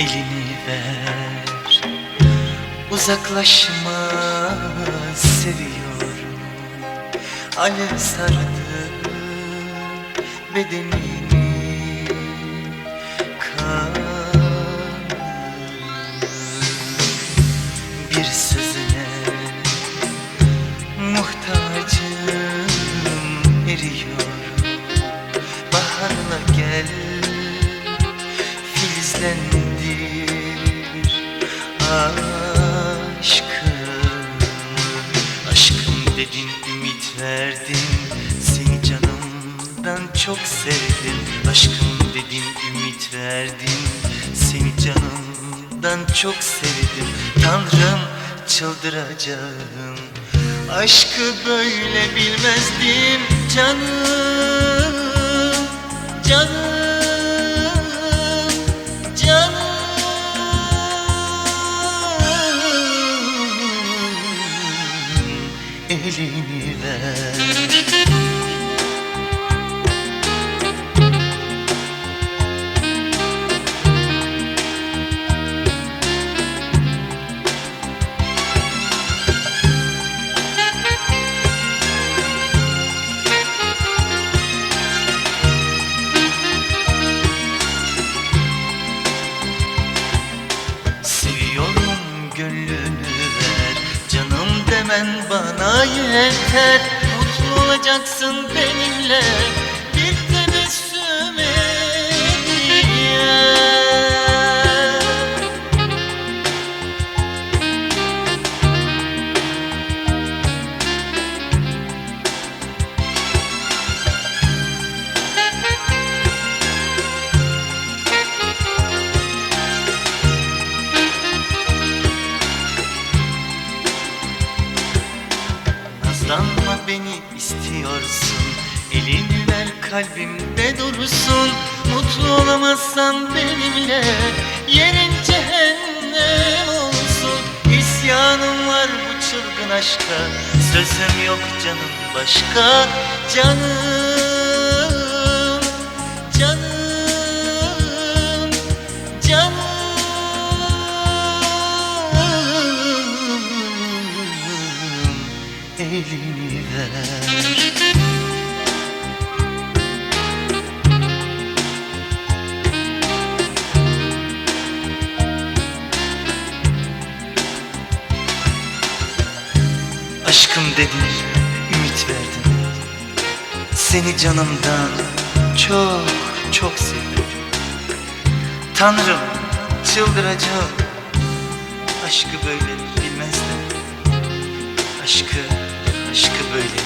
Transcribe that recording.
elini ver. Uzaklaşma seviyorum. Alev sardı bedenini. Kan bir sözüne muhtacım eriyor. Baharla gel filizlendir aşkım Aşkım dedin ümit verdin. Seni canımdan çok sevdim. Aşkım dedin ümit verdin. Seni canımdan çok sevdim. Tanrım çıldıracağım. Aşkı böyle bilmezdim canım Canım Elini Canım demen bana yeter. Mutlu olacaksın benimle beni istiyorsun. Elini ver kalbimde dursun. Mutlu olamazsan benimle Yerin cehennem olsun. İsyanım var bu çılgın aşka. Sözüm yok canım başka. Canım Aşkım dedin, ümit verdin. Seni canımdan çok çok sevdim Tanrım çıldıracağım Aşkı böyle bilmezdim Aşkı, aşkı böyle